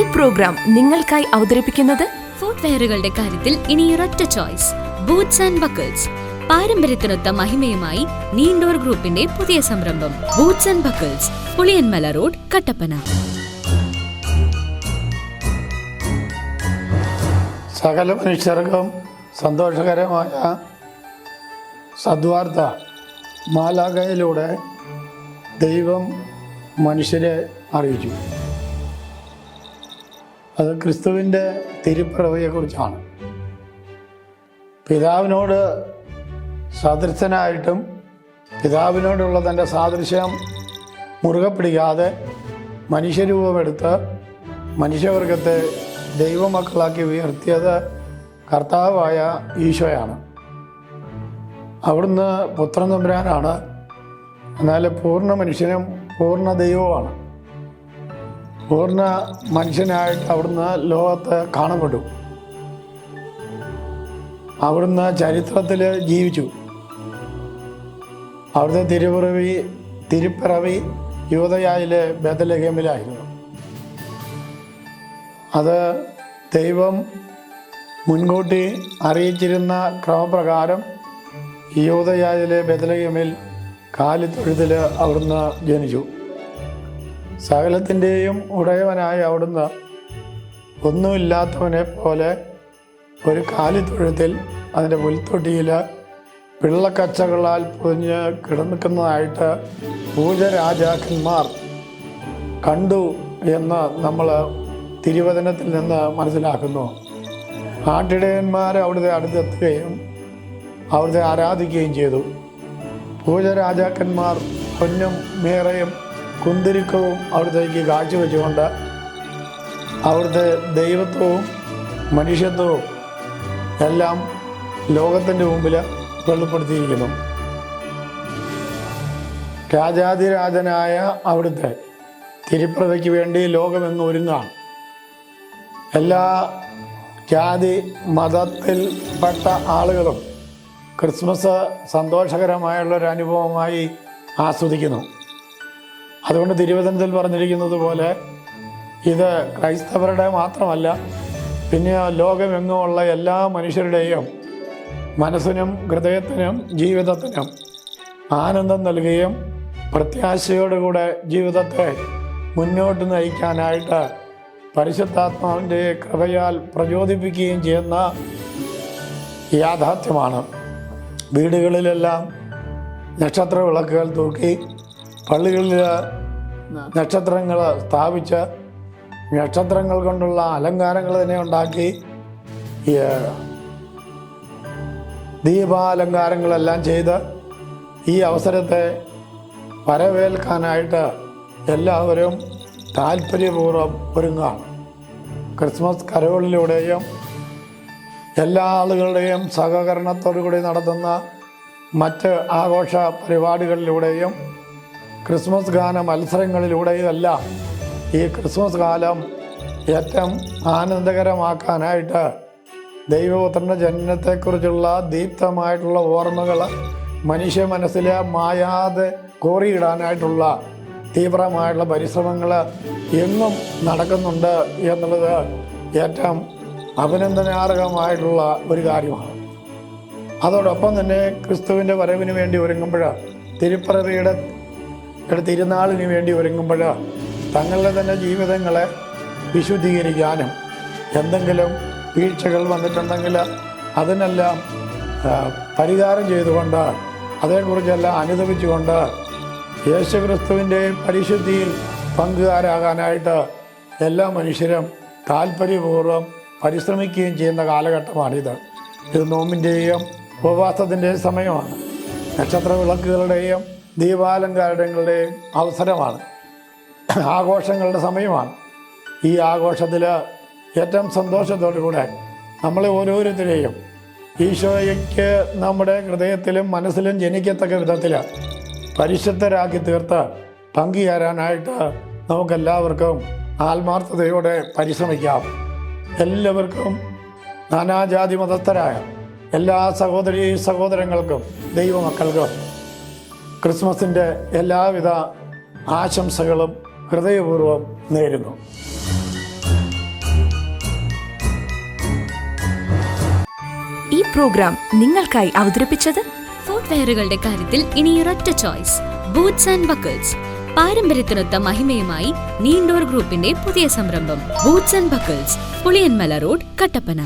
ഈ പ്രോഗ്രാം നിങ്ങൾക്കായി അവതരിപ്പിക്കുന്നത് ഫുട്വെയറുകളുടെ കാര്യത്തിൽ ഇനി ഒരൊറ്റ ചോയ്സ് ബൂട്ട്സ് ആൻഡ് ബക്കിൾസ് പാരമ്പര്യത്തിനൊത്ത മഹിമയുമായി നീണ്ടോർ ഗ്രൂപ്പിന്റെ പുതിയ സംരംഭം. Boots and buckles Puliyanmala road Kattappana. സകല മനുഷ്യർക്കും സന്തോഷകരമായ സദ്വാർത്ത മാലാഖയിലൂടെ ദൈവം മനുഷ്യരെ അറിയിച്ചു. അത് ക്രിസ്തുവിന്റെ തിരുപ്പിറവയെക്കുറിച്ചാണ്. പിതാവിനോട് സദൃശനായിട്ടും പിതാവിനോടുള്ള തന്റെ സാദൃശ്യം മുറുകെ പിടിക്കാതെ മനുഷ്യരൂപമെടുത്ത് മനുഷ്യവർഗത്തെ ദൈവമക്കളാക്കി ഉയർത്തിയത് കർത്താവായ ഈശോയാണ്. അവിടുന്ന് പുത്രൻ തമ്പുരാനാണ്. എന്നാൽ പൂർണ മനുഷ്യനും പൂർണ ദൈവവുമാണ്. പൂർണ മനുഷ്യനായിട്ട് അവിടുന്ന് ലോകത്ത് കാണപ്പെട്ടു. അവിടുന്ന് ചരിത്രത്തിൽ ജീവിച്ചു. അവിടുത്തെ തിരുപ്പിറവി തിരുപ്പിറവി യുവതയായിലെ ബദലഹേമിലായിരുന്നു അത് ദൈവം മുൻകൂട്ടി അറിയിച്ചിരുന്ന ക്രമപ്രകാരം യൂതയായിലെ ബദലഹേമിൽ കാലിത്തൊഴുതിൽ അവിടുന്ന് ജനിച്ചു. സകലത്തിന്റെയും ഉടയവനായ അവിടുന്ന് ഒന്നുമില്ലാത്തവനെ പോലെ ഒരു കാലിത്തൊഴുത്തിൽ അതിന്റെ പുൽത്തൊട്ടിയിൽ പിള്ളക്കച്ചകളാൽ പൊതിഞ്ഞ് കിടന്നിക്കുന്നതായിട്ട് പൂജരാജാക്കന്മാർ കണ്ടു എന്ന് നമ്മൾ തിരുവചനത്തിൽ നിന്ന് മനസ്സിലാക്കുന്നു. ആട്ടിടയന്മാർ അവിടുത്തെ അടുത്തെത്തുകയും അവിടുത്തെ ആരാധിക്കുകയും ചെയ്തു. പൂജരാജാക്കന്മാർ പൊന്നും മേറയും കുന്തിരിക്കവും അവിടുത്തേക്ക് കാഴ്ചവെച്ചുകൊണ്ട് അവിടുത്തെ ദൈവത്വവും മനുഷ്യത്വവും എല്ലാം ലോകത്തിന്റെ മുമ്പിൽ വെളിപ്പെടുത്തിയിരിക്കുന്നു. രാജാതിരാജനായ അവിടുത്തെ തിരുപ്രഭയ്ക്ക് വേണ്ടി ലോകമെന്ന് ഒരുങ്ങാണ്. എല്ലാ ജാതി മതത്തിൽപ്പെട്ട ആളുകളും ക്രിസ്മസ് സന്തോഷകരമായുള്ളൊരനുഭവമായി ആസ്വദിക്കുന്നു. അതുകൊണ്ട് തിരുവചനത്തിൽ പറഞ്ഞിരിക്കുന്നത് പോലെ ഇത് ക്രൈസ്തവരുടെ മാത്രമല്ല പിന്നെ ലോകമെങ്ങുമുള്ള എല്ലാ മനുഷ്യരുടെയും മനസ്സിനും ഹൃദയത്തിനും ജീവിതത്തിനും ആനന്ദം നൽകുകയും പ്രത്യാശയോടുകൂടെ ജീവിതത്തെ മുന്നോട്ട് നയിക്കാനായിട്ട് പരിശുദ്ധാത്മാവിന്റെ കൃപയാൽ പ്രചോദിപ്പിക്കുകയും ചെയ്യുന്ന യാഥാർത്ഥ്യമാണ്. വീടുകളിലെല്ലാം നക്ഷത്ര വിളക്കുകൾ തൂക്കി പള്ളികളിൽ നക്ഷത്രങ്ങൾ സ്ഥാപിച്ച് നക്ഷത്രങ്ങൾ കൊണ്ടുള്ള അലങ്കാരങ്ങൾ തന്നെ ഉണ്ടാക്കി. ദീപാലങ്കാരങ്ങളെല്ലാം ചെയ്ത് ഈ അവസരത്തെ വരവേൽക്കാനായിട്ട് എല്ലാവരും താല്പര്യപൂർവം ഒരുങ്ങുകയാണ്. ക്രിസ്മസ് കരോളിലൂടെയും എല്ലാ ആളുകളുടെയും സഹകരണത്തോടു കൂടി നടത്തുന്ന മറ്റ് ആഘോഷ പരിപാടികളിലൂടെയും ക്രിസ്മസ് ഗാന മത്സരങ്ങളിലൂടെയും ഈ ക്രിസ്മസ് കാലം ഏറ്റവും ആനന്ദകരമാക്കാനായിട്ട് ദൈവപുത്രന്റെ ജനനത്തെക്കുറിച്ചുള്ള ദീപ്തമായിട്ടുള്ള ഓർമ്മകൾ മനുഷ്യ മനസ്സിലെ മായാതെ കോറിയിടാനായിട്ടുള്ള തീവ്രമായിട്ടുള്ള പരിശ്രമങ്ങൾ എന്നും നടക്കുന്നുണ്ട് എന്നുള്ളത് ഏറ്റവും അഭിനന്ദനാർഹമായിട്ടുള്ള ഒരു കാര്യമാണ്. അതോടൊപ്പം തന്നെ ക്രിസ്തുവിന്റെ വരവിന് വേണ്ടി ഒരുങ്ങുമ്പോൾ തിരുപ്പിറവിയുടെ ഇവിടെ തിരുനാളിന് വേണ്ടി ഒരുങ്ങുമ്പോൾ തങ്ങളുടെ തന്നെ ജീവിതങ്ങളെ വിശുദ്ധീകരിക്കാനും എന്തെങ്കിലും വീഴ്ചകൾ വന്നിട്ടുണ്ടെങ്കിൽ അതിനെല്ലാം പരിഹാരം ചെയ്തുകൊണ്ട് അതേക്കുറിച്ചെല്ലാം അനുദപിച്ചുകൊണ്ട് യേശുക്രിസ്തുവിന്റെ പരിശുദ്ധിയിൽ പങ്കുകാരാകാനായിട്ട് എല്ലാ മനുഷ്യരും താല്പര്യപൂർവം പരിശ്രമിക്കുകയും ചെയ്യുന്ന കാലഘട്ടമാണിത്. ഇത് നോമ്പിന്റെയും ഉപവാസത്തിന്റെയും സമയമാണ്. നക്ഷത്ര വിളക്കുകളുടെയും ദീപാലങ്കാരങ്ങളുടെയും അവസരമാണ്. ആഘോഷങ്ങളുടെ സമയമാണ്. ഈ ആഘോഷത്തിൽ ഏറ്റവും സന്തോഷത്തോടു കൂടെ നമ്മളെ ഓരോരുത്തരെയും ഈശോയ്ക്ക് നമ്മുടെ ഹൃദയത്തിലും മനസ്സിലും ജനിക്കത്തക്ക വിധത്തിൽ പരിശുദ്ധരാക്കി തീർത്ത് പങ്കുചേരാനായിട്ട് നമുക്കെല്ലാവർക്കും ആത്മാർത്ഥതയോടെ പരിശ്രമിക്കാം. എല്ലാവർക്കും നാനാജാതി മതസ്ഥരായ എല്ലാ സഹോദരി സഹോദരങ്ങൾക്കും ദൈവമക്കൾക്കും ക്രിസ്മസിന്റെ എല്ലാവിധ ആശംസകളും ഹൃദയപൂർവം നേരുന്നു. ഈ പ്രോഗ്രാം നിങ്ങൾക്കായി അവതരിപ്പിച്ചത് ഫോട്ട്വെയറുകളുടെ കാര്യത്തിൽ ഇനി ഒരൊറ്റ ചോയ്സ് ബൂട്ട്സ് ആൻഡ് ബക്കിൾസ് പാരമ്പര്യത്തിനൊത്ത മഹിമയുമായി നീൻഡോർ ഗ്രൂപ്പിന്റെ പുതിയ സംരംഭം. Boots and buckles Puliyanmala road Kattappana.